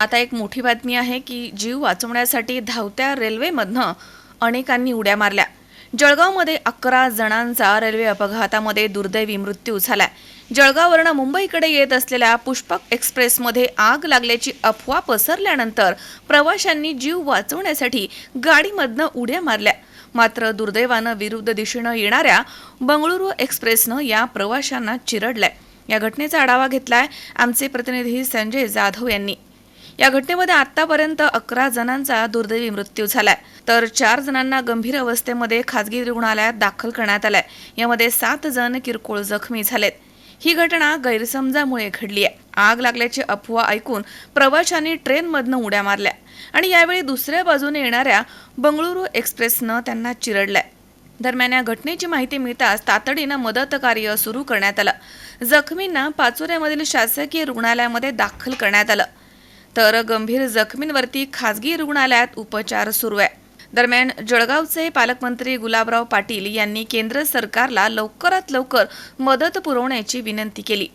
आता एक मोठी बातमी आहे की जीव वाचवण्यासाठी धावत्या रेल्वेमधनं अनेकांनी उड्या मारल्या. जळगावमध्ये अकरा जणांचा रेल्वे अपघातामध्ये दुर्दैवी मृत्यू झाला जळगाववरनं मुंबईकडे येत असलेल्या पुष्पक एक्सप्रेसमध्ये आग लागल्याची अफवा पसरल्यानंतर प्रवाशांनी जीव वाचवण्यासाठी गाडीमधनं उड्या मारल्या. मात्र दुर्दैवानं विरुद्ध दिशेनं येणाऱ्या बंगळुरू एक्सप्रेसनं या प्रवाशांना चिरडलंय. या घटनेचा आढावा घेतलाय आमचे प्रतिनिधी संजय जाधव यांनी. या घटनेमध्ये आतापर्यंत अकरा जणांचा दुर्दैवी मृत्यू झालाय. तर चार जणांना गंभीर अवस्थेमध्ये खासगी रुग्णालयात दाखल करण्यात आलाय. यामध्ये सात जण किरकोळ जखमी झालेत. ही घटना गैरसमजामुळे घडली आहे. आग लागल्याची अफवा ऐकून प्रवाशांनी ट्रेनमधनं उड्या मारल्या आणि यावेळी दुसऱ्या बाजूने येणाऱ्या बंगळुरू एक्सप्रेसनं त्यांना चिरडलंय. दरम्यान या घटनेची माहिती मिळताच तातडीनं मदत कार्य सुरू करण्यात आलं. जखमींना पाचोऱ्यामधील शासकीय रुग्णालयामध्ये दाखल करण्यात आलं. तर गंभीर जखमींवरती खासगी रुग्णालयात उपचार सुरू आहे. दरम्यान जळगावचे पालकमंत्री गुलाबराव पाटील यांनी केंद्र सरकारला लवकरात लवकर मदत पुरवण्याची विनंती केली.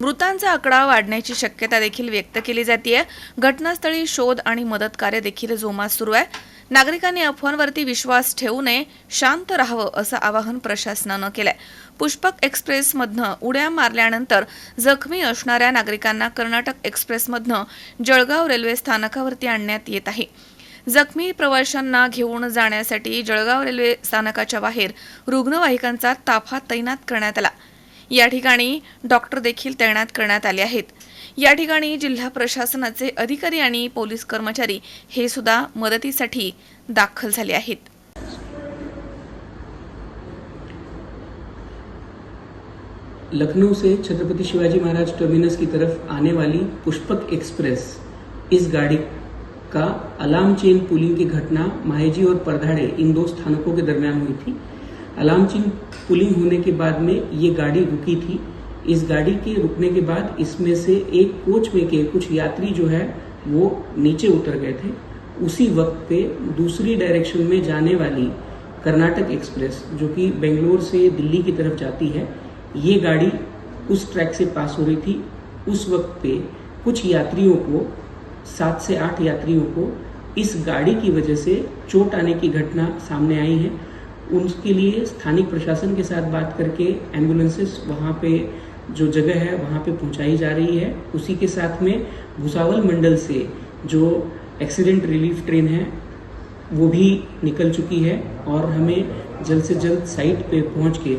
मृतांचा आकडा वाढण्याची शक्यता देखील व्यक्त केली जाते घटनास्थळी शोध आणि मदत कार्य देखील जोमात सुरू आहे. नागरिकांनी अफवांवरती विश्वास ठेवू नये शांत राहावं असं आवाहन प्रशासनानं केलंय. पुष्पक एक्सप्रेसमधनं उड्या मारल्यानंतर जखमी असणाऱ्या नागरिकांना कर्नाटक एक्सप्रेसमधनं जळगाव रेल्वे स्थानकावरती आणण्यात येत आहे. जखमी प्रवाशांना घेऊन जाण्यासाठी जळगाव रेल्वे स्थानकाच्या बाहेर रुग्णवाहिकांचा ताफा तैनात करण्यात आला. या ठिकाणी डॉक्टर देखील तैनात करण्यात आले आहेत. या ठिकाणी जिल्हा प्रशासनाचे अधिकारी आणि पोलीस कर्मचारी हे सुद्धा मदतीसाठी दाखल झाले आहेत. लखनऊ से छत्रपति शिवाजी महाराज टर्मिनस की तरफ आने वाली पुष्पक एक्सप्रेस इस गाड़ी का अलार्म चेन पुलिंग की घटना माहेजी और परधाड़े इन दो स्थानकों के दरमियान हुई थी। अलार्म चेन पुलिंग होने के बाद में ये गाड़ी रुकी थी। इस गाड़ी के रुकने के बाद इसमें से एक कोच में के कुछ यात्री जो है, वो नीचे उतर गए थे। उसी वक्त पे दूसरी डायरेक्शन में जाने वाली कर्नाटक एक्सप्रेस, जो कि बेंगलोर से दिल्ली की तरफ़ जाती है, ये गाड़ी उस ट्रैक से पास हो रही थी। उस वक्त पे कुछ यात्रियों को, सात से आठ यात्रियों को इस गाड़ी की वजह से चोट आने की घटना सामने आई है। उनके लिए स्थानिक प्रशासन के साथ बात करके एम्बुलेंसेस वहाँ पे जो जगह है, वहाँ पे पहुँचाई जा रही है। उसी के साथ में भुसावल मंडल से जो एक्सीडेंट रिलीफ ट्रेन है, वो भी निकल चुकी है और हमें जल्द से जल्द साइट पे पहुँच के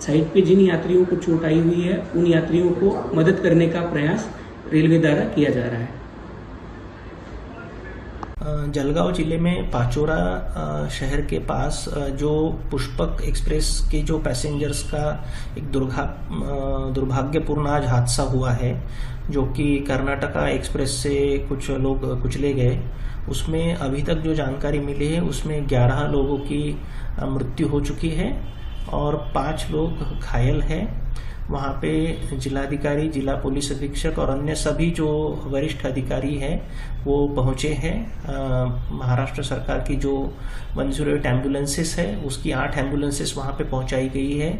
साइट पे जिन यात्रियों को चोट आई हुई है, उन यात्रियों को मदद करने का प्रयास रेलवे द्वारा किया जा रहा है। जलगांव ज़िले में पाचोरा शहर के पास जो पुष्पक एक्सप्रेस के जो पैसेंजर्स का एक दुर्घा दुर्भाग्यपूर्ण आज हादसा हुआ है, जो कि कर्नाटका एक्सप्रेस से कुछ लोग कुचले गए। उसमें अभी तक जो जानकारी मिली है, उसमें 11 लोगों की मृत्यु हो चुकी है और पाँच लोग घायल हैं। वहाँ पे जिलाधिकारी, जिला पुलिस अधीक्षक और अन्य सभी जो वरिष्ठ अधिकारी हैं, वो पहुँचे हैं। महाराष्ट्र सरकार की जो मंजूरेट एम्बुलेंसेस है, उसकी आठ एम्बुलेंसेस वहाँ पे पहुँचाई गई है।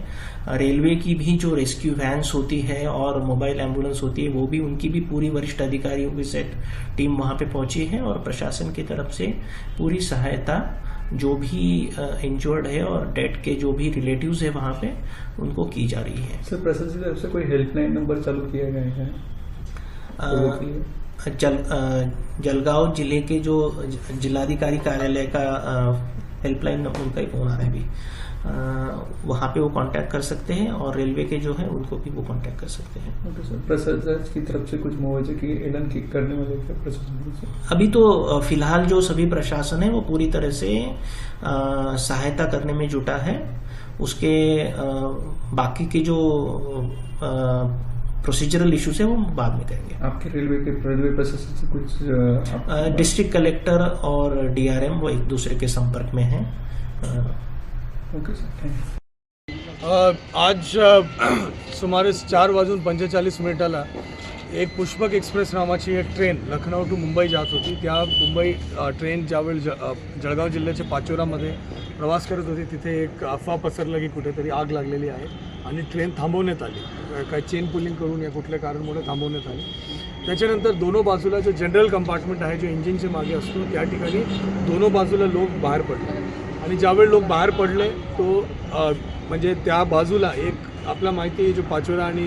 रेलवे की भी जो रेस्क्यू वैन्स होती है और मोबाइल एंबुलेंस होती है, वो भी, उनकी भी पूरी वरिष्ठ अधिकारियों की सेट टीम वहाँ पे पहुँची है और प्रशासन की तरफ़ से पूरी सहायता जो भी इंजर्ड है और डेड के जो भी रिलेटिव है वहाँ पे उनको की जा रही है। सर प्रशासन की तरफ़ से कोई हेल्पलाइन नंबर चालू किया गया है? जल जलगांव ज़िले के जो जिलाधिकारी कार्यालय का हेल्पलाइन नंबर उनका ही फ़ोन आ रहा है अभी। वहाँ पे वो कांटेक्ट कर सकते हैं और रेलवे के जो है उनको भी वो कांटेक्ट कर सकते हैं। प्रशासन की तरफ़ से कुछ मुआवजे की ऐलान की करने वाले प्रशासन? अभी तो फ़िलहाल जो सभी प्रशासन है वो पूरी तरह से अ, सहायता करने में जुटा है। उसके अ, बाकी के जो अ, प्रोसीजरल इश्यूज़ है वो बाद में करेंगे। आपके रेलवे के रेलवे प्रशासन से कुछ डिस्ट्रिक्ट कलेक्टर और डीआरएम वो एक दूसरे के संपर्क में हैं। ओके सर थँक्यू आज सुमारे चार वाजून पंचेचाळीस मिनिटाला एक पुष्पक एक्सप्रेस नावाची एक ट्रेन लखनौ टू मुंबई जात होती. त्या मुंबई ट्रेन ज्यावेळी ज जळगाव जिल्ह्याच्या पाचोरामध्ये प्रवास करत होती तिथे एक अफवा पसरला की कुठेतरी आग लागलेली आहे आणि ट्रेन थांबवण्यात आली. काय चेन पुलिंग करून या कुठल्या कारणमुळे थांबवण्यात आली. त्याच्यानंतर दोनों बाजूला जो जनरल कंपार्टमेंट आहे जो इंजिनच्या मागे असतो त्या ठिकाणी दोनो बाजूला लोक बाहेर पडले. आणि ज्यावेळी लोक बाहेर पडले तो म्हणजे त्या बाजूला एक आपला माहिती आहे जो पाचोरा आणि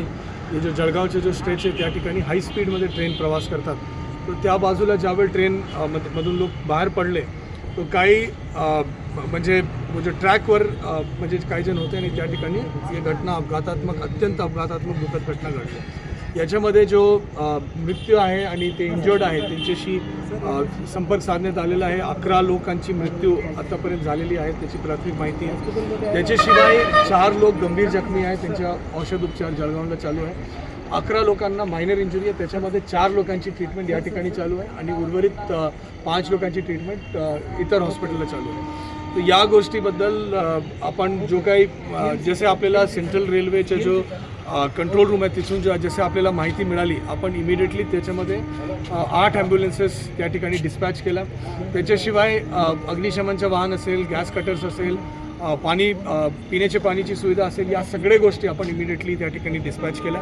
हे जो जळगावचे जो स्ट्रेच आहे त्या ठिकाणी हाय स्पीडमध्ये ट्रेन प्रवास करतात. तर त्या बाजूला ज्यावेळी ट्रेन मध- मधून लोक बाहेर पडले तो काही म्हणजे म्हणजे ट्रॅकवर म्हणजे काही जण होते आणि त्या ठिकाणी ही घटना अपघातात्मक अत्यंत अपघातात्मक दुःखद घटना घडली. याच्यामध्ये जो मृत्यू आहे आणि ते इंजर्ड आहे त्यांच्याशी संपर्क साधण्यात आलेला आहे. अकरा लोकांची मृत्यू आतापर्यंत झालेली आहे त्याची प्राथमिक माहिती आहे. त्याच्याशिवाय चार लोक गंभीर जखमी आहेत. त्यांच्या औषधोपचार जळगावला चालू आहे. अकरा लोकांना मायनर इंजुरी आहे. त्याच्यामध्ये चार लोकांची ट्रीटमेंट या ठिकाणी चालू आहे आणि उर्वरित पाच लोकांची ट्रीटमेंट इतर हॉस्पिटलला चालू आहे. तर या गोष्टीबद्दल आपण जो काही जसे आपल्याला सेंट्रल रेल्वेचा जो कंट्रोल रूम आहे तिथून ज्या जसे आपल्याला माहिती मिळाली आपण इमिडिएटली त्याच्यामध्ये आठ ॲम्ब्युलन्सेस त्या ठिकाणी डिस्पॅच केला. त्याच्याशिवाय अग्निशमनचं वाहन असेल गॅस कटर्स असेल पाणी पिण्याच्या पाण्याची सुविधा असेल या सगळ्या गोष्टी आपण इमिडिएटली त्या ठिकाणी डिस्पॅच केल्या.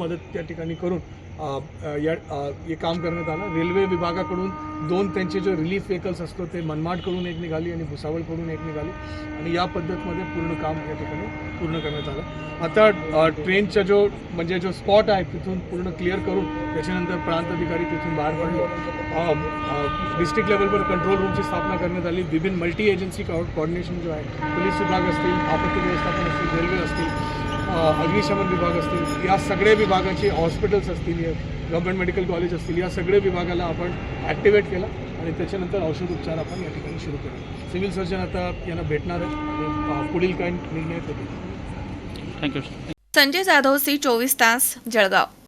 मदत त्या ठिकाणी करून या हे काम करण्यात आलं. रेल्वे विभागाकडून दोन त्यांचे जे रिलीफ व्हेकल्स असतो ते मनमाडकडून एक निघाली आणि भुसावळकडून एक निघाली. आणि या पद्धतीमध्ये पूर्ण काम या ठिकाणी पूर्ण करण्यात आलं. आता ट्रेनचा जो म्हणजे जो स्पॉट आहे तिथून पूर्ण क्लिअर करून त्याच्यानंतर प्रांत अधिकारी तिथून बाहेर पडले. डिस्ट्रिक्ट लेवलवर कंट्रोल रूमची स्थापना करण्यात आली. विभिन्न मल्टी एजन्सी कॉर्डिनेशन जो आहे पोलीस विभाग असतील आपत्ती व्यवस्थापन असतील रेल्वे असतील अग्निशमन विभाग असतील या सगळ्या विभागाचे हॉस्पिटल्स असतील गव्हर्मेंट मेडिकल कॉलेज असतील या सगळ्या विभागाला आपण ॲक्टिवेट केला आणि त्याच्यानंतर औषध उपचार आपण या ठिकाणी सुरू केला. सिव्हिल सर्जन आता यांना भेटणार आहे आणि अ, पुढील काय निर्णय. थँक्यू संजय जाधव सी चोवीस तास जळगाव.